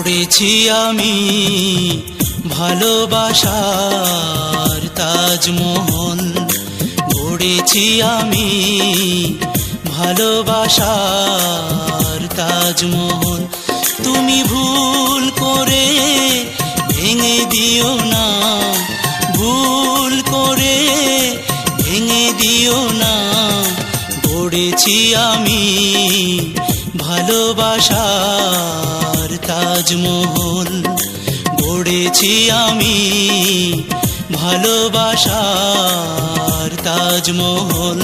গড়েছি আমি ভালোবাসার তাজমহল। গড়েছি আমি ভালোবাসার তাজমহল। তুমি ভুল করে ভেঙে দিও না, ভুল করে ভেঙে দিও না। গড়েছি আমি ভালোবাসার তাজমহল গড়েছি আমি। ভালোবাসার তাজমহল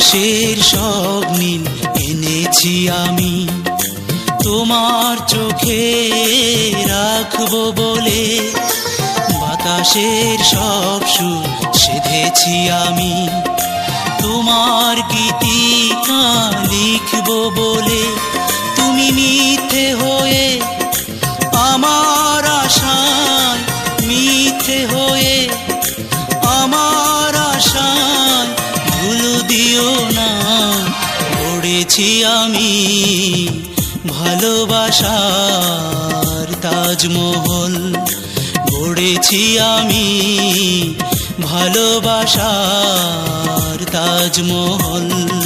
আকাশের সব নীল এনেছি আমি। তোমার চোখে রাখব বলে বাতাসের সব সুর সেধেছি আমি। তোমার গীতিকা গড়েছি আমি ভালোবাসার তাজমহল। গড়েছি আমি ভালোবাসার তাজমহল।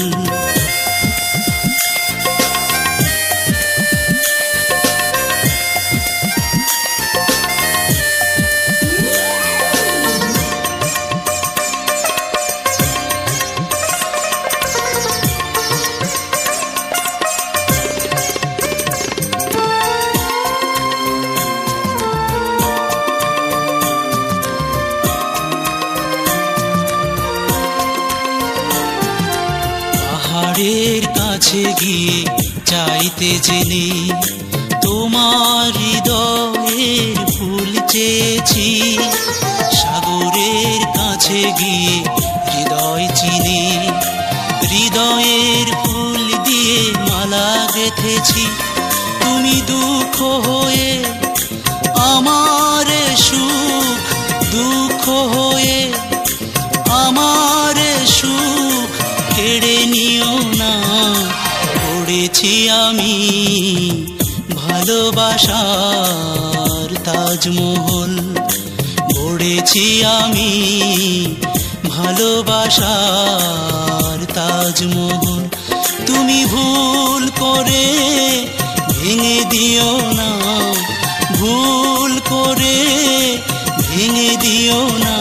পাহাড়ের কাছে গিয়ে চাইতে জেনে তোমার হৃদয়ের ফুল চেয়েছি। সাগরের কাছে গিয়ে হৃদয় চিনি, হৃদয়ের ফুল দিয়ে মালা গেথেছি। তুমি দুঃখ হয়ে পড়েছি আমি ভালোবাসার তাজমহল। গড়েছি আমি ভালোবাসার তাজমহল। তুমি ভুল করে ভেঙে দিও না, ভুল করে ভেঙে দিও না।